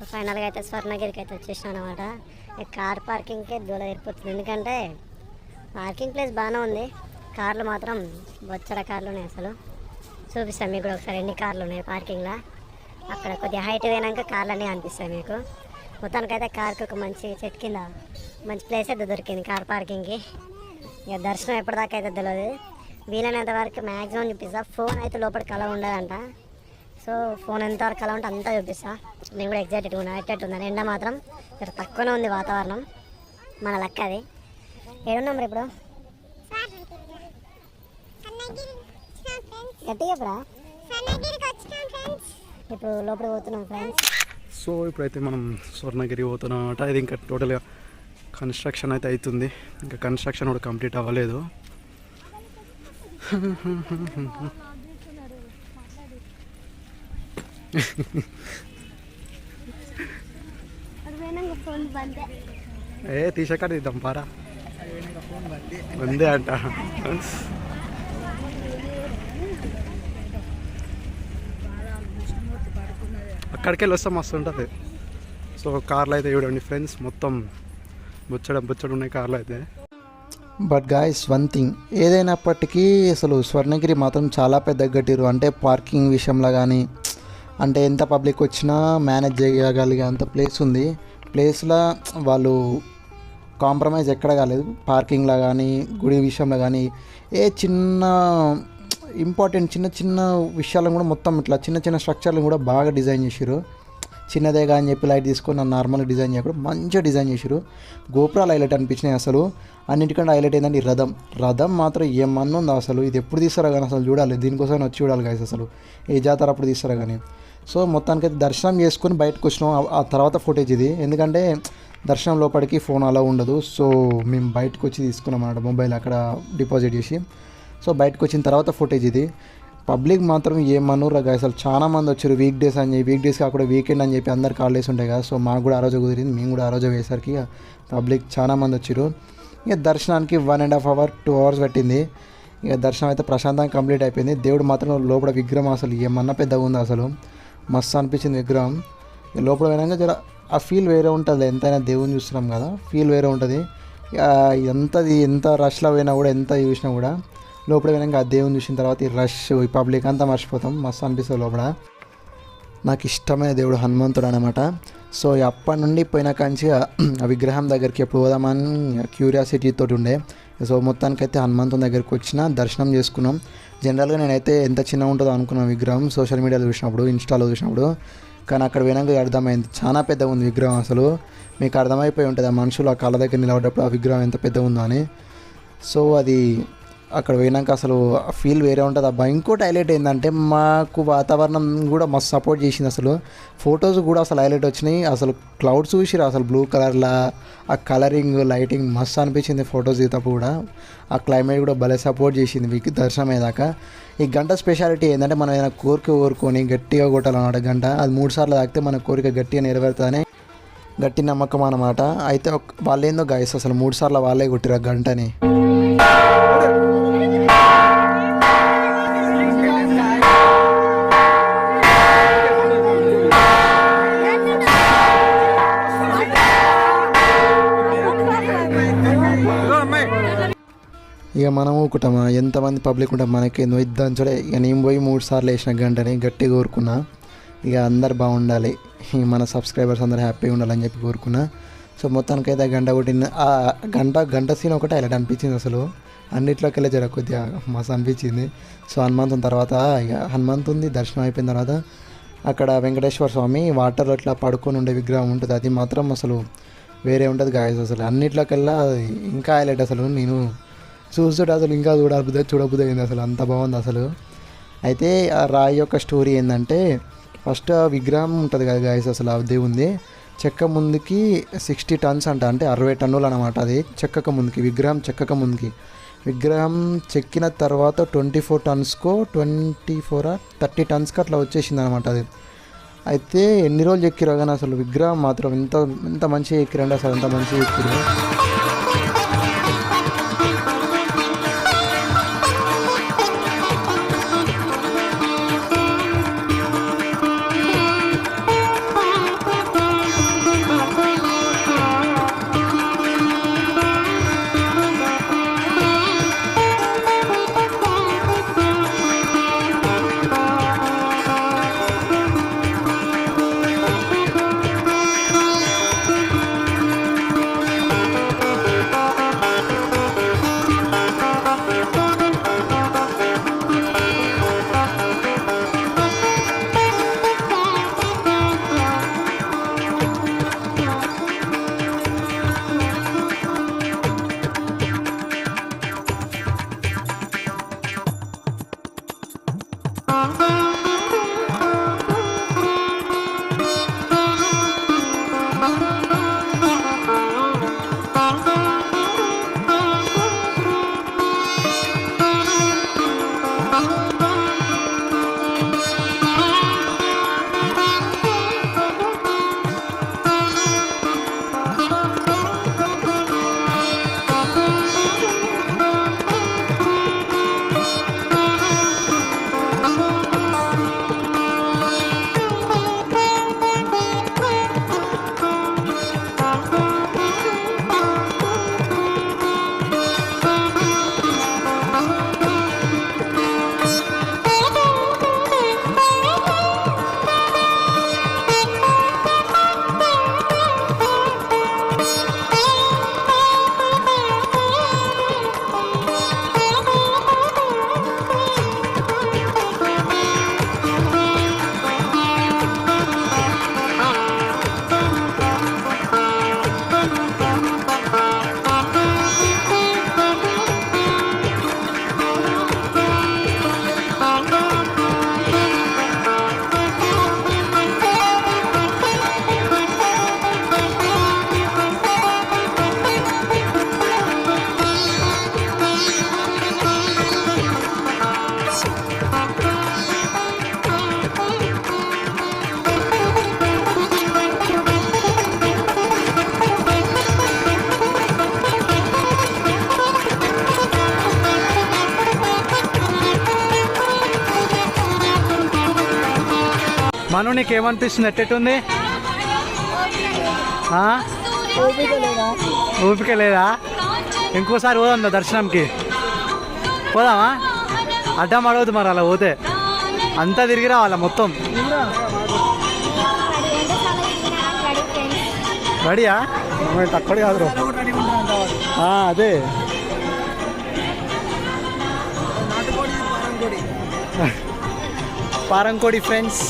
So ఫైనల్గా అయితే స్వర్ణగిరికి అయితే వచ్చేసాను అనమాట కార్ పార్కింగ్కే దూల ఏర్పడుతుంది. ఎందుకంటే పార్కింగ్ ప్లేస్ బాగానే ఉంది. కార్లు మాత్రం బొచ్చడ కార్లు ఉన్నాయి అసలు. చూపిస్తాను మీకు కూడా ఒకసారి ఎన్ని కార్లు ఉన్నాయి పార్కింగ్లో. అక్కడ కొద్దిగా హైట్ పోయినాక కార్లు అనేవి అనిపిస్తాయి మీకు. మొత్తానికైతే కార్కి ఒక మంచి చెట్టు కింద మంచి ప్లేస్ అయితే దొరికింది కార్ పార్కింగ్కి. ఇక దర్శనం ఎప్పటిదాకా అయితే తెలియదు వీలైనంత వరకు మ్యాక్సిమం చూపిస్తా. ఫోన్ అయితే లోపలికి అలా ఉండదంట. సో ఫోన్ ఎంతవరకు అలా ఉంటే అంతా చూపిస్తా. నేను కూడా ఎగ్జైటెడ్గా ఉన్నా ఎట్టెట్ ఉందని ఎండ మాత్రం ఇక్కడ తక్కువనే ఉంది వాతావరణం. మన లెక్క అది. ఏడున్నాం మరి ఇప్పుడు? గట్టిగా ఇప్పుడు లోపల పోతున్నాం ఫ్రెండ్స్ సో ఇప్పుడైతే మనం స్వర్ణగిరి పోతున్నాం అనమాట ఇది ఇంకా టోటల్గా కన్స్ట్రక్షన్ అయితే అవుతుంది ఇంకా కన్స్ట్రక్షన్ కూడా కంప్లీట్ అవ్వలేదు ఫోన్ బందే ఏ తీసాక తీద్దాం పారా. ఉందే అంట. అక్కడికి వెళ్ళి వస్తే మస్తు ఉంటుంది. సో కార్లు అయితే చూడండి ఫ్రెండ్స్ మొత్తం బుచ్చడం బుచ్చడం ఉన్నాయి కార్లు అయితే. బట్ గాయస్ వన్ థింగ్ ఏదైనప్పటికీ అసలు స్వర్ణగిరి మాత్రం చాలా పెద్ద గట్టిరు అంటే పార్కింగ్ విషయంలో కానీ అంటే ఎంత పబ్లిక్ వచ్చినా మేనేజ్ చేయగలిగే అంత ప్లేస్ ఉంది. ప్లేస్లో వాళ్ళు కాంప్రమైజ్ ఎక్కడ కాలేదు. పార్కింగ్లో కానీ గుడి విషయంలో కానీ ఏ చిన్న ఇంపార్టెంట్ చిన్న చిన్న విషయాలను కూడా మొత్తం ఇట్లా చిన్న చిన్న స్ట్రక్చర్లు కూడా బాగా డిజైన్ చేసారు చిన్నదే కానీ చెప్పి లైట్ తీసుకొని నన్ను నార్మల్గా డిజైన్ చేయకుండా మంచిగా డిజైన్ చేసారు గోపురాలు హైలైట్ అనిపించినాయి అసలు. అన్నిటికంటే హైలైట్ ఏంటంటే ఈ రథం. రథం మాత్రం ఏమన్నా ఉందో అసలు? ఇది ఎప్పుడు తీస్తారో కానీ అసలు చూడాలి. దీనికోసం వచ్చి చూడాలి కానీ అసలు. ఏ జాతర అప్పుడు తీస్తారో కానీ సో మొత్తానికైతే దర్శనం చేసుకొని బయటకు వచ్చినాం. ఆ- తర్వాత ఫుటేజ్ ఇది. ఎందుకంటే దర్శనం లోపలికి ఫోన్ అలా ఉండదు. సో మేము బయటకు వచ్చి తీసుకున్నాం అన్నమాట మొబైల్ అక్కడ డిపాజిట్ చేసి. సో బయటకు వచ్చిన తర్వాత ఫుటేజ్ ఇది. పబ్లిక్ మాత్రం ఏమనురా అసలు చాలా మంది వచ్చారు వీక్ డేస్ అని చెప్పి. వీక్ డేస్ కాకుండా వీకెండ్ అని చెప్పి అందరు కాల్ ఉంటాయి కదా. సో మాకు కూడా ఆ రోజు కుదిరింది. మేము కూడా ఆ రోజు వేసరికి పబ్లిక్ చాలా మంది వచ్చారు. ఇక దర్శనానికి one and half hour two hours పట్టింది. ఇక దర్శనం అయితే ప్రశాంతంగా కంప్లీట్ అయిపోయింది. దేవుడు మాత్రం లోపల విగ్రహం అసలు ఏమన్నా పెద్దగా ఉంది అసలు? మస్తు అనిపించింది విగ్రహం. లోపల పోయినాక జర ఆ ఫీల్ వేరే ఉంటుంది. ఎంతైనా దేవుని చూస్తున్నాం కదా. ఫీల్ వేరే ఉంటుంది. ఎంత ఎంత రష్లో పోయినా కూడా ఎంత చూసినా కూడా లోపల పోయినాక ఆ దేవుని చూసిన తర్వాత ఈ రష్ ఈ పబ్లిక్ అంతా మర్చిపోతాం. మస్తు అనిపిస్తుంది లోపల. నాకు ఇష్టమైన దేవుడు హనుమంతుడు అనమాట సో అప్పటి నుండి పోయిన కాంచి ఆ విగ్రహం దగ్గరికి ఎప్పుడు పోదామని క్యూరియాసిటీతో ఉండే. సో మొత్తానికైతే హనుమంతుని దగ్గరికి వచ్చిన దర్శనం చేసుకున్నాం. జనరల్గా నేనైతే ఎంత చిన్న ఉంటుందో అనుకున్న విగ్రహం సోషల్ మీడియాలో చూసినప్పుడు ఇన్స్టాలో చూసినప్పుడు. కానీ అక్కడ పోయినాక అర్థమైంది చాలా పెద్దగా ఉంది విగ్రహం అసలు. మీకు అర్థమైపోయి ఉంటుంది ఆ మనుషులు ఆ కాళ్ళ దగ్గర నిలబడేటప్పుడు ఆ విగ్రహం ఎంత పెద్ద ఉందో అని. సో అది అక్కడ పోయినాక అసలు ఫీల్ వేరే ఉంటుంది అబ్బా. ఇంకోటి హైలైట్ ఏంటంటే మాకు వాతావరణం కూడా మస్తు సపోర్ట్ చేసింది అసలు. ఫొటోస్ కూడా అసలు హైలైట్ వచ్చినాయి. అసలు క్లౌడ్స్ చూసిరా అసలు బ్లూ కలర్లా ఆ కలరింగ్ లైటింగ్ మస్తు అనిపించింది ఫొటోస్ దిగుతప్పుడు కూడా. ఆ క్లైమేట్ కూడా భలే సపోర్ట్ చేసింది మీకు దర్శనం అయ్యేదాకా. ఈ గంట స్పెషాలిటీ ఏంటంటే మనం ఏదైనా కోరిక కోరుకొని గట్టిగా కొట్టాలన్నమాట గంట. అది మూడు సార్లు తాకితే మన కోరిక గట్టిగా నెరవేరుతుందని గట్టి నమ్మకం అన్నమాట. అయితే వాళ్ళు ఏందో గాయస్ అసలు మూడు సార్లు వాళ్ళే కొట్టిరు ఆ గంటని. ఇక మనం ఊకుంటామా ఎంతమంది పబ్లిక్ ఉంటాం మనకి నువ్వు ఇద్దాం చూడే. ఇక నేను పోయి మూడు సార్లు వేసిన గంటని గట్టిగా కోరుకున్నా. ఇక అందరు బాగుండాలి. మన సబ్స్క్రైబర్స్ అందరూ హ్యాపీగా ఉండాలని చెప్పి కోరుకున్నా. సో మొత్తానికైతే ఆ గంట కొట్టిన ఆ గంట గంట సీన్ ఒకటే హైలైట్ అనిపించింది అసలు. అన్నిట్లోకి వెళ్ళి జర కొద్దిగా మస్తు అనిపించింది. సో హనుమంతుని తర్వాత ఇక హనుమంతుంది దర్శనం అయిపోయిన తర్వాత అక్కడ వెంకటేశ్వర స్వామి వాటర్లో ఇట్లా పడుకొని ఉండే విగ్రహం ఉంటుంది. అది మాత్రం అసలు వేరే ఉంటుంది గాయస్ అసలు అన్నిట్లోకెల్లా ఇంకా హైలైట్ అసలు నేను చూస్తుంటే అసలు ఇంకా చూడబుద్ది చూడబుద్ది అసలు అంత బాగుంది అసలు. అయితే ఆ రాయి యొక్క స్టోరీ ఏంటంటే ఫస్ట్ ఆ విగ్రహం ఉంటుంది కదా గాయస్ అసలు ఆ ఉంది చెక్క ముందుకి సిక్స్టీ టన్స్ అంట అంటే అరవై టన్నులు అనమాట అది. చెక్కక ముందుకి విగ్రహం చెక్కక ముందుకి. విగ్రహం చెక్కిన తర్వాత ట్వంటీ ఫోర్ టన్స్కో ట్వంటీ ఫోర్ థర్టీ టన్స్కి అట్లా వచ్చేసింది అనమాట అది. అయితే ఎన్ని రోజులు ఎక్కిరో కానీ అసలు విగ్రహం మాత్రం ఎంత ఎంత మంచిగా ఎక్కిరండి అసలు ఎంత మంచిగా ఎక్కిరు మను నీకు ఏమనిపిస్తుంది ఎట్టెట్టుంది? ఆ? ఓపిక లేదా? ఇంకోసారి పోదాం దర్శనంకి. పోదామా? అడ్డం అడవద్దు మరి అలా పోతే. అంతా తిరిగి రావాలా మొత్తం? రెడీయా? తక్కువ కాదు అదే. పారంకోడి ఫ్రెండ్స్.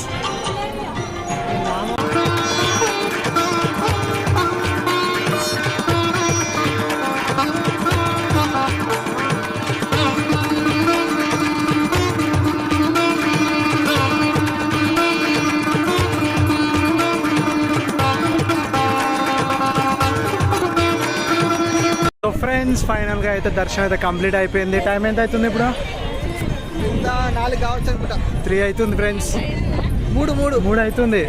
ఫైనల్గా అయితే దర్శనం అయితే కంప్లీట్ అయిపోయింది. టైం ఎంత అవుతుంది ఇప్పుడు నాలుగు కావచ్చు అనుకుంటా. త్రీ అవుతుంది ఫ్రెండ్స్ మూడు మూడు. మూడు అవుతుంది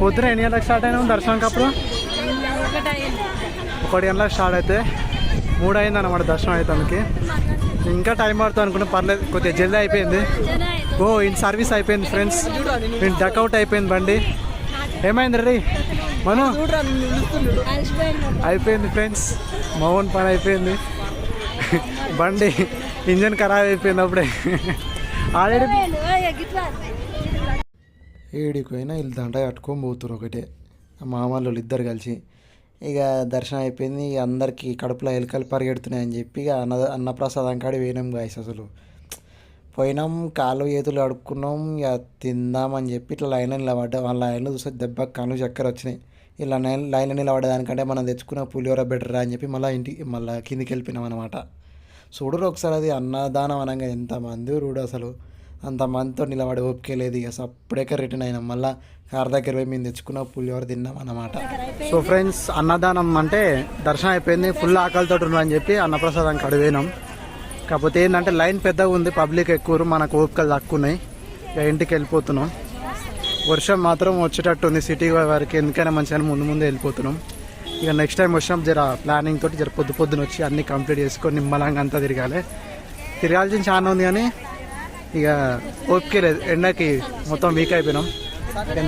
పొద్దున ఎన్ని గంటలకు స్టార్ట్ అయినాం దర్శనంకి అప్పుడు? ఒకటి గంటలకు స్టార్ట్ అయితే. మూడు అయింది అనమాట దర్శనం అవుతానికి ఇంకా టైం పడుతుంది అనుకున్నా పర్లేదు కొద్దిగా జల్దీ అయిపోయింది. ఓ ఇన్ సర్వీస్ అయిపోయింది ఫ్రెండ్స్ ఇన్ డక్అవుట్ అయిపోయింది బండి. ఏమైంది రీ? మను? అయిపోయింది ఫ్రెండ్స్ మౌన్ పని అయిపోయింది. బండి ఇంజన్ ఖరాబ్ అయిపోయింది అప్పుడే ఆల్రెడీ ఏడికి పోయినా వీళ్ళు దండ కట్టుకొని పోతున్నారు ఒకటే. మామూలు ఇద్దరు కలిసి. ఇక దర్శనం అయిపోయింది. ఇక అందరికీ కడుపులో ఎలుకలు పరిగెడుతున్నాయని చెప్పి ఇక అన్న అన్నప్రసాదం కాడి పోయినాం గాయస్ అసలు. పోయినాం కాళ్ళు చేతులు అడుక్కున్నాం ఇక తిందామని చెప్పి ఇట్లా లైన్లో నిలబడ్డా. వాళ్ళ లైన్లో చూస్తే దెబ్బ కళ్ళు చక్కెర వచ్చినాయి. ఇలా లైన్ లైన్లో నిలబడ్డదానికంటే మనం తెచ్చుకున్న పులిహోర బెటర్ అని చెప్పి మళ్ళీ ఇంటికి మళ్ళీ కిందికి వెళ్ళిపోయినాం అనమాట చూడరు ఒకసారి అది అన్నదానం అనగా ఎంతమంది రూడు అసలు. అంతమందితో నిలబడి ఓపిక లేదు ఇక. అప్పుడే రిటర్న్ అయినాం. మళ్ళీ కార్ దగ్గర పోయి మేము తెచ్చుకున్న పులిహోర తిన్నాం అన్నమాట. సో ఫ్రెండ్స్ అన్నదానం అంటే దర్శనం అయిపోయింది. ఫుల్ ఆకలితో అని చెప్పి అన్నప్రసాదం కడువేనాం కాకపోతే ఏంటంటే లైన్ పెద్దగా ఉంది. పబ్లిక్ ఎక్కువ మనకు ఓపికలు తక్కువన్నాయి ఇక ఇంటికి వెళ్ళిపోతున్నాం. వర్షం మాత్రం వచ్చేటట్టు ఉంది సిటీ వరకు. ఎందుకైనా మంచిగా ముందు ముందు వెళ్ళిపోతున్నాం. ఇక నెక్స్ట్ టైం వచ్చినాం జర ప్లానింగ్ తోటి జర పొద్దు పొద్దున వచ్చి అన్ని కంప్లీట్ చేసుకొని నిమ్మలంగా అంతా తిరగాలి. తిరగాల్సిన చాలా ఉంది కానీ ఇక ఓపిక లేదు. ఎండకి మొత్తం వీక్ అయిపోయినాం.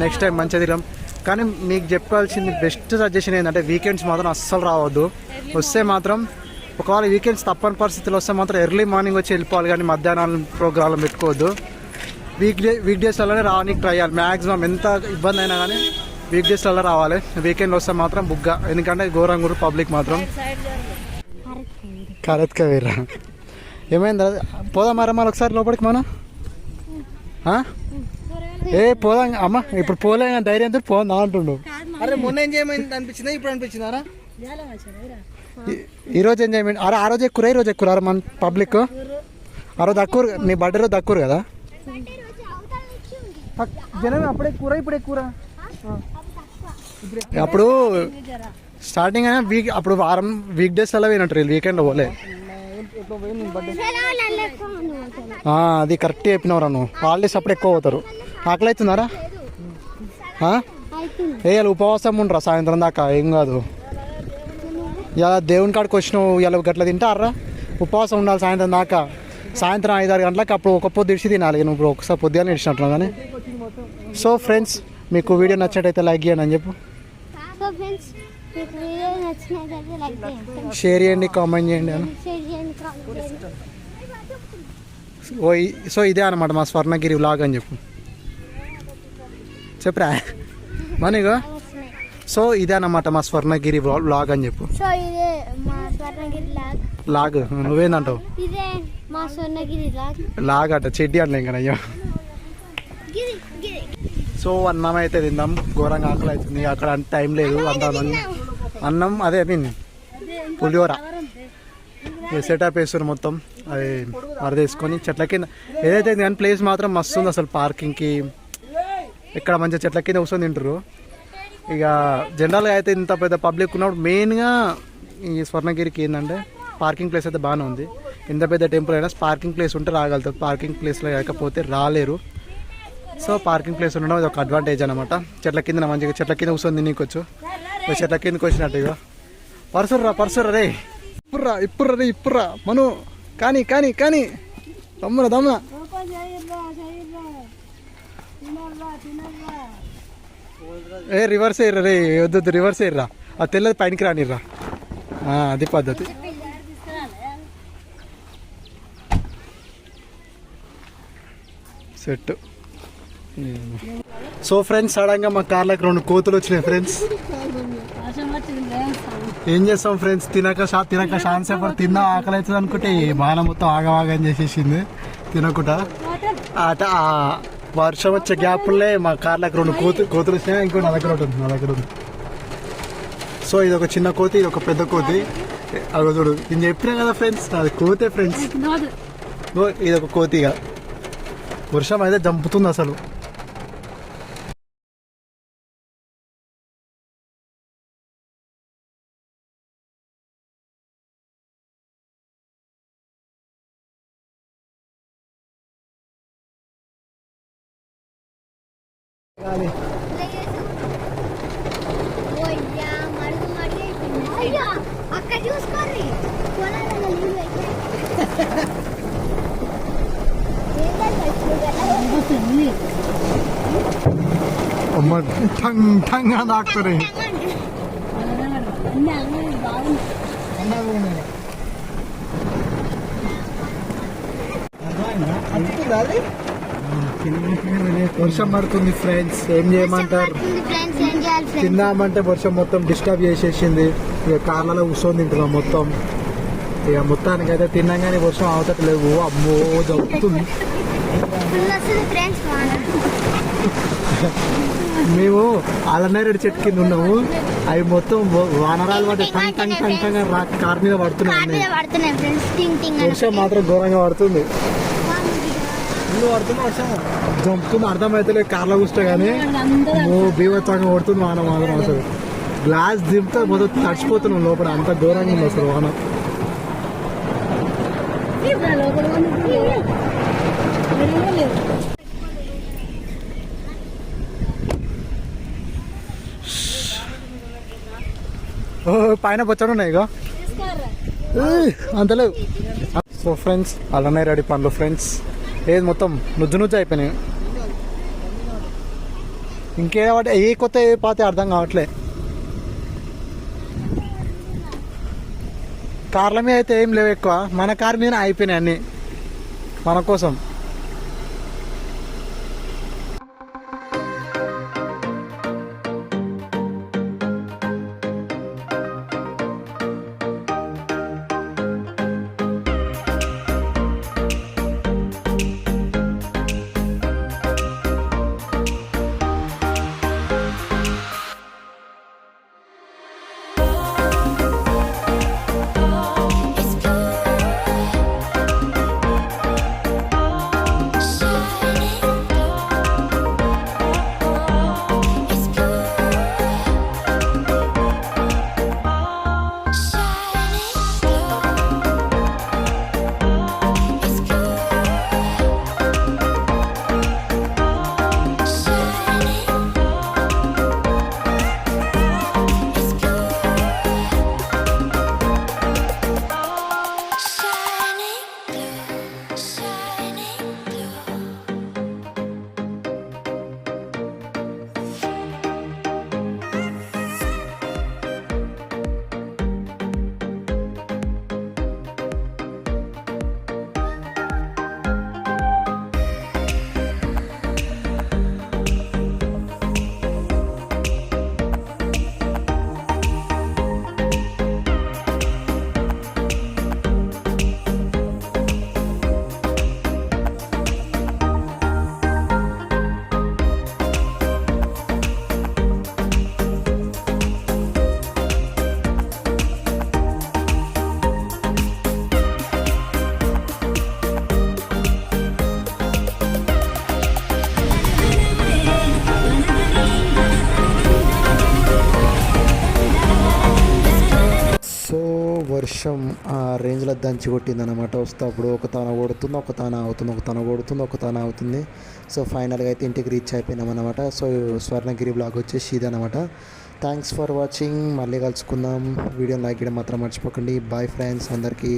నెక్స్ట్ టైం మంచిగా తిరగాం. కానీ మీకు చెప్పాల్సింది బెస్ట్ సజెషన్ ఏంటంటే వీకెండ్స్ మాత్రం అస్సలు రావద్దు. వస్తే మాత్రం ఒకవేళ వీకెండ్స్ తప్పని పరిస్థితులు వస్తే మాత్రం ఎర్లీ మార్నింగ్ వచ్చి వెళ్ళిపోవాలి కానీ మధ్యాహ్నం ప్రోగ్రాంలు పెట్టుకోవద్దు. వీక్ డే వీక్ డేస్లోనే రావడానికి ట్రై చేయాలి. మ్యాక్సిమం ఎంత ఇబ్బంది అయినా కానీ వీక్ డేస్లలో రావాలి. వీకెండ్ వస్తే మాత్రం బుగ్గా. ఎందుకంటే ఘోరంగా కూడా పబ్లిక్ మాత్రం. కరెక్ట్గా వీరా ఏమైంది పోదాం మరి మళ్ళీ ఒకసారి లోపలికి మనం? ఏ పోదాం. అమ్మ ఇప్పుడు పోలే ధైర్యంతో పోదాం అంటుండు. అరే మొన్న ఏం చేయమైంది అనిపించిందా? ఇప్పుడు అనిపించిందారా? రోజు ఎంజాయ్మెంట్ అరే ఆ రోజు ఎక్కువ ఈ రోజు ఎక్కువ మన పబ్లిక్? ఆ రోజు దక్కూరు నీ బర్త్డే రోజు దక్కూరు కదా? జనం అప్పుడే కూర ఇప్పుడే కూర అప్పుడు స్టార్టింగ్ అయినా వీక్ అప్పుడు వారం వీక్ డేస్ అలా పోయినట్టు వీకెండ్ పోలే. అది కరెక్ట్ చెప్పినవరా నువ్వు. హాలిడేస్ అప్పుడు ఎక్కువ పోతారు. ఆకలి అవుతున్నారా వేయాలి ఏ ఉపవాసం ఉండరా సాయంత్రం దాకా? ఏం కాదు. ఇలా దేవుని కాడికి వచ్చినావు ఇలా గట్ల తింటారా? ఉపవాసం ఉండాలి సాయంత్రం దాకా. సాయంత్రం ఐదారు గంటలకు అప్పుడు ఒక పొద్దు ఇడిచి తినాలి. నువ్వు ఇప్పుడు ఒకసారి పొద్దుగానే ఇడిచినట్లు కానీ. సో ఫ్రెండ్స్ మీకు వీడియో నచ్చినట్టయితే లైక్ చేయండి అని చెప్పు. సో ఫ్రెండ్స్ మీకు వీడియో నచ్చినట్లయితే లైక్ చేయండి. షేర్ చేయండి కామెంట్ చేయండి అని షేర్ చేయండి కామెంట్ చేయండి. ఓ సో ఇదే అనమాట మా స్వర్ణగిరి వ్లాగ్ అని చెప్పు. చెప్పరా? మనీగో సో ఇదే అనమాట మా స్వర్ణగిరి వ్లా- వ్లాగ్ అని చెప్పు. సో ఇదే మా స్వర్ణగిరి లాగ్ లాగ్ నువ్వేందంటావు? ఇదే మా స్వర్ణగిరి లాగ్ లాగ్ అట చెడ్డి అంటే ఇంకా అయ్యో. సో అన్నం అయితే తిందాం. ఘోరంగా ఆకలి అవుతుంది. అక్కడ అంత టైం లేదు. అంత అన్నం- అన్నం అదే మీన్ పులిహోర. సెటప్ వేస్తారు మొత్తం. అది వరదేసుకొని చెట్ల కింద ఏదైతే కానీ ప్లేస్ మాత్రం మస్తు ఉంది అసలు పార్కింగ్కి ఇక్కడ మంచిగా చెట్ల కింద కూర్చొని తింటారు ఇక జనరల్గా అయితే ఇంత పెద్ద పబ్లిక్ ఉన్నప్పుడు మెయిన్గా ఈ స్వర్ణగిరికి ఏంటంటే పార్కింగ్ ప్లేస్ అయితే బాగానే ఉంది. ఎంత పెద్ద టెంపుల్ అయినా పార్కింగ్ ప్లేస్ ఉంటే రాగలుగుతారు. పార్కింగ్ ప్లేస్లో లేకపోతే రాలేరు. సో పార్కింగ్ ప్లేస్ ఉండడం అది ఒక అడ్వాంటేజ్ అనమాట చెట్ల కింద మంచిగా చెట్ల కింద కూర్చొని తినకొచ్చు చెట్ల కిందకి వచ్చినట్టు ఇగో. పరసుర్రా పరసుర్రా రే. ఇప్పుర్రా ఇప్పుర్రా రే ఇప్పుర్రా మను. కానీ కానీ కానీ. దమ్మున దమ్మున. ఏ రివర్స్ అయ్యరా రే. వద్దు రివర్స్ అయ్యరా ఆ తెల్లది పైనకి రానిర్రా. అది పద్ధతి. సెట్ సో ఫ్రెండ్స్ సడన్గా మా కార్లకు రెండు కోతులు వచ్చినాయి ఫ్రెండ్స్. ఏం చేస్తాం ఫ్రెండ్స్? తినక తినక షాన్స్ సేపు తిన్నా ఆకలి అవుతుంది అనుకుంటే బాణ మొత్తం ఆగవాగం చేసేసింది. తినకుండా అట ఆ వర్షం వచ్చే గ్యాప్లే మా కార్లకు రెండు కోతు కోతులు వచ్చినాయి. ఇంకో నా దగ్గర ఉంది నా దగ్గర ఉంది. సో ఇది ఒక చిన్న కోతి ఇది ఒక పెద్ద కోతి. అవి చూడు నేను చెప్పినా కదా ఫ్రెండ్స్ అది కోతే ఫ్రెండ్స్. ఇది ఒక కోతిగా. వర్షం అయితే జంపుతుంది అసలు ఓయ్యా మడుగు మడుగు అయిపోయింది అయ్యో అక్కడ చూసుకోండి పొలాలలో నీళ్ళు అయితే అమ్మ ఠంగ్ ఠంగ్ అని తాకుతున్నాయి వర్షం పడుతుంది ఫ్రెండ్స్ ఏం చేయమంటారు? తిందామంటే వర్షం మొత్తం డిస్టర్బ్ చేసేసింది. ఇక కార్లలో కూర్చొని తింటున్నాం మొత్తం. ఇక మొత్తానికి అయితే తిన్నాం కానీ వర్షం అవతట్లేవు అమ్మో జరుగుతుంది ఫుల్ వస్తుంది ఫ్రెండ్స్ వాన మేము అలనేరేడు చెట్టు కింద ఉన్నాము. అవి మొత్తం వానరాలు పట్టి టంగ్ టంగ్ టంగ్ టంగ్ అని రా- కార్ మీద పడుతున్నాయి వర్షం మాత్రం ఘోరంగా పడుతుంది. ఇల్లు పడుతుంది వర్షం. జంపుతుంది అర్థమైతలేదు కార్లో కూర్చో కానీ బీభత్సంగా పడుతుంది వాన మాత్రం అసలు. గ్లాస్ దింపితే మొదలు తడిచిపోతున్నాం లోపల. అంత ఘోరంగా ఉంది అసలు వాన. ఓ పైన బొచ్చడు ఉన్నాయి ఇగో. అంతలేవు సో ఫ్రెండ్స్ అలానే రెడీ పండ్లు ఫ్రెండ్స్ ఏది మొత్తం నుజ్జు నుజ్జు అయిపోయినాయి. ఇంకే ఏ కొత్త ఏ పాత అర్థం కావట్లే. కార్ల మీద అయితే ఏం లేవు ఎక్కువ. మన కార్ మీద అయిపోయినాయి అన్ని. మన కోసం. వర్షం ఆ రేంజ్లో దంచి కొట్టింది అనమాట వస్తే అప్పుడు ఒక తన కొడుతుంది ఒక తన అవుతుంది ఒక తన కొడుతుంది ఒక తన అవుతుంది. సో ఫైనల్గా అయితే ఇంటికి రీచ్ అయిపోయినాం అనమాట సో స్వర్ణగిరి బ్లాగ్ వచ్చేసి ఇదనమాట థ్యాంక్స్ ఫర్ వాచింగ్. మళ్ళీ కలుసుకుందాం. వీడియో లైక్ చేయడం మాత్రం మర్చిపోకండి. బాయ్ ఫ్రెండ్స్ అందరికీ.